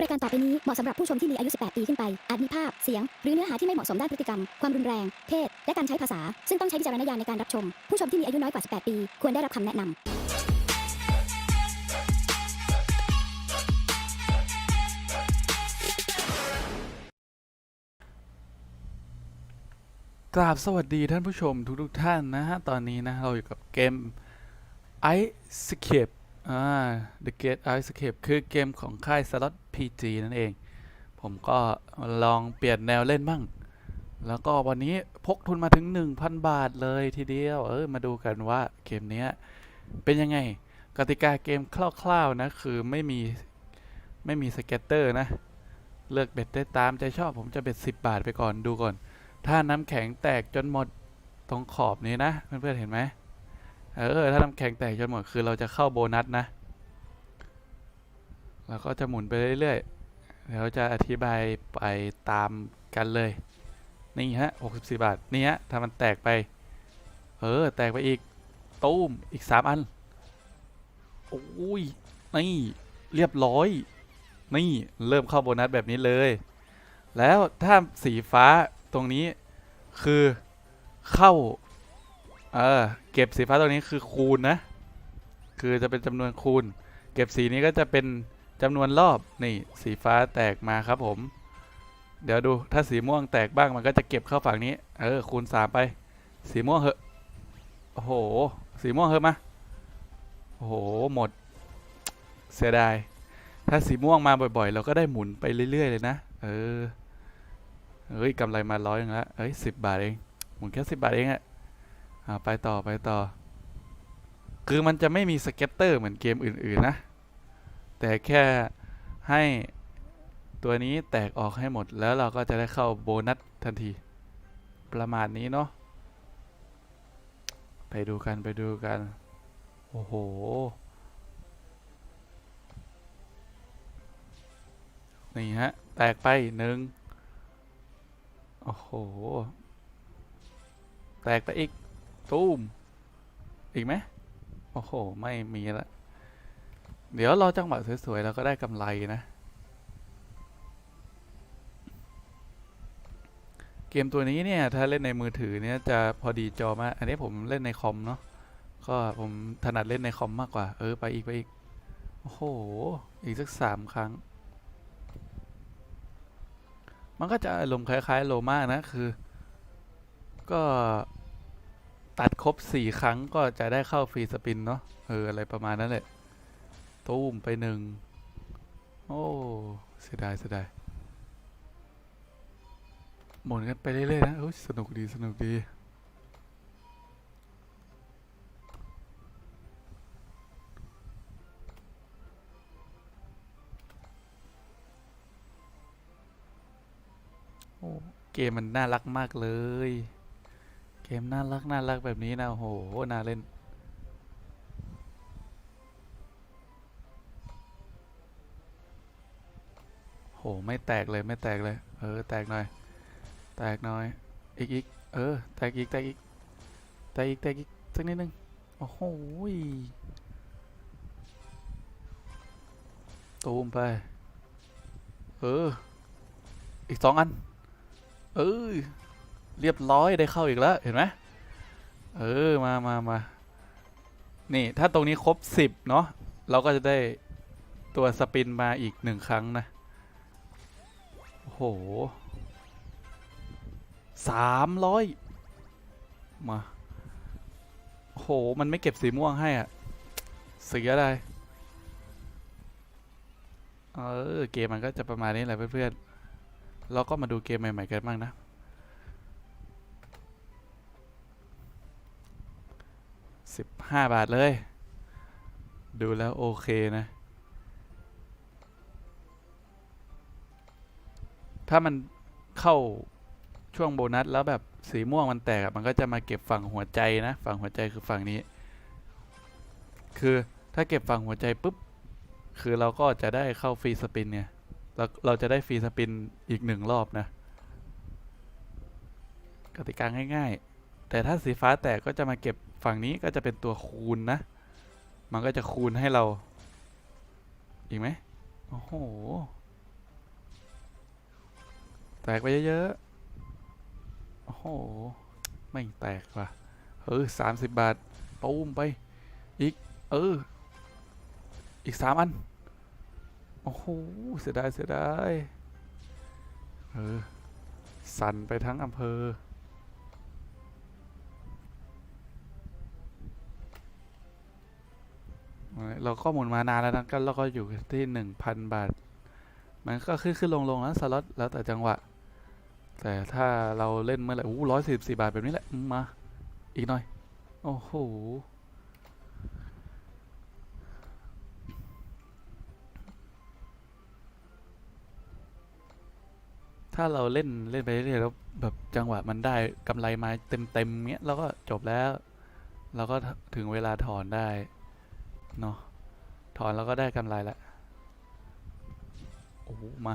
รายการต่อไปนี้เหมาะสำหรับผู้ชมที่มีอายุ 18 ปีขึ้นไป อาจมีภาพ เสียง หรือเนื้อหาที่ไม่เหมาะสมด้านพฤติกรรม ความรุนแรง เพศ และการใช้ภาษา ซึ่งต้องใช้วิจารณญาณในการรับชม ผู้ชมที่มีอายุน้อยกว่า 18 ปี ควรได้รับคำแนะนำกราบสวัสดีท่านผู้ชมทุกๆท่านนะฮะ ตอนนี้นะ เราอยู่กับเกม Ice Escape อ่า The Gate Escape คือเกมของค่าย Slot PG นั่นเอง ผมก็ลองเปลี่ยนแนวเล่นบ้าง แล้วก็วันนี้พกทุนมาถึง 1,000 บาทเลยทีเดียว เออ มาดูกันว่าเกมนี้เป็นยังไง กติกาเกมคร่าวๆนะ คือไม่มี ไม่มีสเก็ตเตอร์นะ เลือกเบ็ดได้ตามใจชอบผมจะเบ็ด 10 บาทไปก่อนดูก่อน ถ้าน้ำแข็งแตกจนหมดตรงขอบนี้นะ เพื่อนๆเห็นไหม เออ ถ้าน้ำแข็งแตกจนหมดคือเราจะเข้าโบนัสนะ แล้วก็จะหมุนไปเรื่อยๆเดี๋ยวจะอธิบายไปตามกันเลย นี่ฮะ 64 บาท นี่ฮะ ถ้ามันแตกไป เออ แตกไปอีก ตูมอีก 3 อัน โอ้ย นี่ เรียบร้อย นี่ เริ่มเข้าโบนัสแบบนี้เลย แล้วถ้าสีฟ้าตรงนี้คือเข้า เออ เก็บสีฟ้าตรงนี้คือคูณนะ คือจะเป็นจำนวนคูณ เก็บสีนี้ก็จะเป็นจำนวนรอบนี่สีฟ้าแตกมาครับผม เดี๋ยวดูถ้าสีม่วงแตกบ้างมันก็จะเก็บเข้าฝั่งนี้ เออ คูณสามไป สีม่วงเหอะโอ้โห สีม่วงเหอะมาโอ้โหหมด เสียดาย ถ้าสีม่วงมาบ่อยๆ เราก็ได้หมุนไปเรื่อยๆเลยนะ เออเฮ้ยกำไรมาร้อยนึงแล้วเอ้ยสิบบาทเอง หมุนแค่สิบบาทเองอะ อ่าไปต่อไปต่อ คือมันจะไม่มีสเก็ตเตอร์เหมือนเกมอื่น ๆ นะ แต่แค่ให้ตัวนี้แตกออกให้หมดแล้วเราก็จะได้เข้าโบนัสทันที ประมาณนี้เนาะไปดูกันไปดูกัน โอ้โห นี่ฮะ แตกไปหนึ่งโอ้โห แตกไปอีก ตูมอีกไหมโอ้โห ไม่มีละเดี๋ยวรอจังหวะสวยๆ แล้วก็ได้กำไรนะ เกมตัวนี้เนี่ย ถ้าเล่นในมือถือเนี่ยจะพอดีจอมาก อันนี้ผมเล่นในคอมเนาะก็ผมถนัดเล่นในคอมมากกว่า เออ ไปอีก ไปอีก โอ้โห อีกสักสามครั้ง มันก็จะอารมณ์คล้าย ๆ โลมานะคือ ก็ ตัดครบสี่ครั้งก็จะได้เข้าฟรีสปินเนาะเอออะไรประมาณนั้นแหละตูมไปหนึ่งโอ้เสียดายเสียดายหมุนกันไปเรื่อยๆนะโอ้สนุกดีสนุกดีโอ้เกมมันน่ารักมากเลย เกม น่ารัก น่ารัก แบบนี้ นะโอ้โห น่า เล่น โห ไม่แตกเลยไม่แตกเลย เออ แตก หน่อย แตก หน่อย อีกอีกเออ แตก อีก แตก อีก แตก อีก แตก อีก สัก นิด นึง โอ้โหตูมไป เออ อีกสองอัน เออ เรียบร้อยได้เข้าอีกแล้วเห็นไหมเออมามามานี่ถ้าตรงนี้ครบสิบเนาะเราก็จะได้ตัวสปินมาอีกหนึ่งครั้งนะโอ้โหสามร้อยมาโอ้โหมันไม่เก็บสีม่วงให้อะเสียดายเออเกมมันก็จะประมาณนี้แหละเพื่อนๆเราก็มาดูเกมใหม่ๆกันบ้างนะ สิบห้าบาทเลย ดูแล้วโอเคนะ ถ้ามันเข้าช่วงโบนัสแล้วแบบสีม่วงมันแตกมันก็จะมาเก็บฝั่งหัวใจนะ ฝั่งหัวใจคือฝั่งนี้ คือถ้าเก็บฝั่งหัวใจปุ๊บ คือเราก็จะได้เข้าฟรีสปินเนี่ยเราเราจะได้ฟรีสปินอีกหนึ่งรอบนะ กติกาง่ายๆ แต่ถ้าสีฟ้าแตกก็จะมาเก็บ ฝั่งนี้ก็จะเป็นตัวคูณนะ มันก็จะคูณให้เรา อีกไหมโอ้โห แตกไปเยอะๆ โอ้โห ไม่แตกว่ะ เออสามสิบบาทปูมไป อีก เออ อีกสามอัน โอ้โห เสียดาย เสียดาย เออ สั่นไปทั้งอำเภอ เราก็หมุนมานานแล้วนะก็เราก็อยู่ที่หนึ่งพันบาท มันก็ขึ้นขึ้นลงลงนะสล็อตแล้วแต่จังหวะ แต่ถ้าเราเล่นเมื่อไหร่อู้ร้อยสิบสี่บาทแบบนี้แหละมา อีกหน่อย โอ้โหถ้าเราเล่นเล่นไปเรื่อยๆแล้วแบบจังหวะมันได้กำไรมาเต็มเต็มๆเงี้ยเราก็จบแล้ว เราก็ถึงเวลาถอนได้ เนาะ ถอนแล้วก็ได้กำไรละโอ้โหมา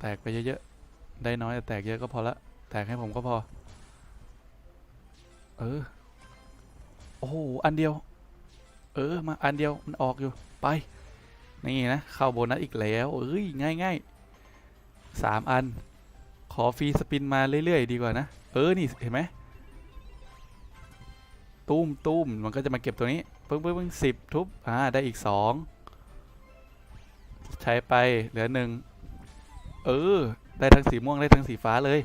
แตกไปเยอะๆ ได้น้อยแต่แตกเยอะก็พอละ แตกให้ผมก็พอ เออ โอ้โห อันเดียว เออ มาอันเดียว มันออกอยู่ ไป นี่นะ เข้าโบนัสอีกแล้ว เอ้ย ง่ายง่ายๆสามอัน ขอฟรีสปินมาเรื่อยๆ ดีกว่านะ เออ นี่เห็นไหมตุ้มตุ้มมันก็จะมาเก็บตัวนี้ ปึ้งปึ้งปึ้งสิบทุบ อ่า ได้อีกสองใช้ไปเหลือหนึ่งเออ ได้ทั้งสีม่วงได้ทั้งสีฟ้าเลย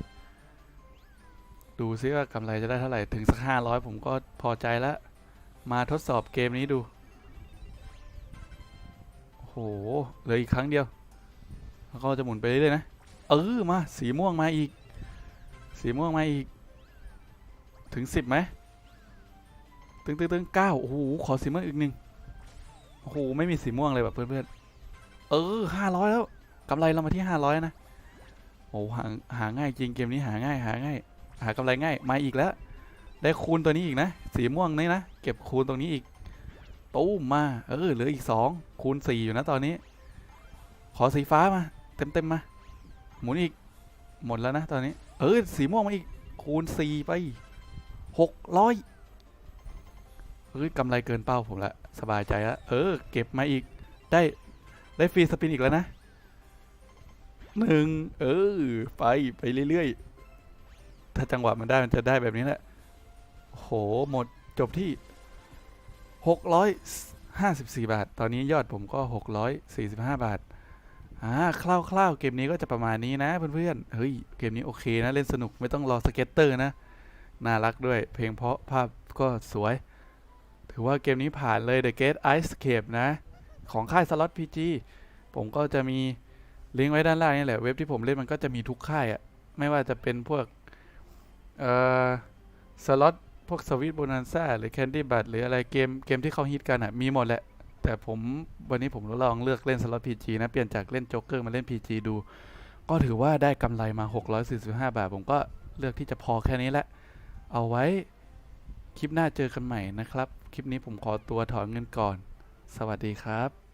ดูซิว่ากำไรจะได้เท่าไหร่ถึงสักห้าร้อยผมก็พอใจแล้ว มาทดสอบเกมนี้ดูโอ้โหเหลืออีกครั้งเดียว แล้วก็จะหมุนไปเรื่อยๆนะ เออ มา สีม่วงมาอีก สีม่วงมาอีก ถึงสิบไหม ตึงตึงตึงเก้าโอ้โห ขอสีม่วงอีกหนึ่งโอ้โห ไม่มีสีม่วงเลยแบบเพื่อนๆ เออห้าร้อยแล้วกำไรเรามาที่ห้าร้อยนะโอ้โหหาหาง่ายจริงเกมนี้หาง่ายหาง่าย หากำไรง่ายมาอีกแล้ว ได้คูณตัวนี้อีกนะ สีม่วงนี่นะ เก็บคูณตรงนี้อีกตู้มมาเออเหลืออีกสองคูณสี่อยู่นะตอนนี้ ขอสีฟ้ามาเต็มเต็มมา หมุนอีกหมดแล้วนะตอนนี้ เออสีม่วงมาอีกคูณสี่ไปหกร้อยเฮ้ยกำไรเกินเป้าผมละสบายใจแล้วเออ เก็บมาอีกได้ ได้ฟรีสปินอีกแล้วนะหนึ่งเออ ไป ไปเรื่อยๆ ถ้าจังหวะมันได้มันจะได้แบบนี้แหละ โห หมดจบที่หกร้อยห้าสิบสี่บาท ตอนนี้ยอดผมก็หกร้อยสี่สิบห้าบาท อ่า คร่าวๆ เกมนี้ก็จะประมาณนี้นะเพื่อนๆ เฮ้ย เกมนี้โอเคนะ เล่นสนุกไม่ต้องรอสเก็ตเตอร์นะ น่ารักด้วย เพลงเพราะภาพก็สวย ถือว่าเกมนี้ผ่านเลย The Gate Ice Cape นะ ของค่าย Slot PG ผมก็จะมีลิงก์ไว้ด้านล่างนี่แหละ เว็บที่ผมเล่นมันก็จะมีทุกค่ายอะไม่ว่าจะเป็นพวกเอ่อสล็อตพวกสวิตโบนันซ่าหรือแคนดี้บัตหรืออะไรเกมเกมที่เขาฮิตกันอะมีหมดแหละ แต่ผมวันนี้ผมลองเลือกเล่นสล็อต PG นะ เปลี่ยนจากเล่นโจ๊กเกอร์มาเล่น PG ดู ก็ถือว่าได้กำไรมา 645 บาท ผมก็เลือกที่จะพอแค่นี้แหละ เอาไว้คลิปหน้าเจอกันใหม่นะครับ คลิปนี้ผมขอตัวถอนเงินก่อน สวัสดีครับ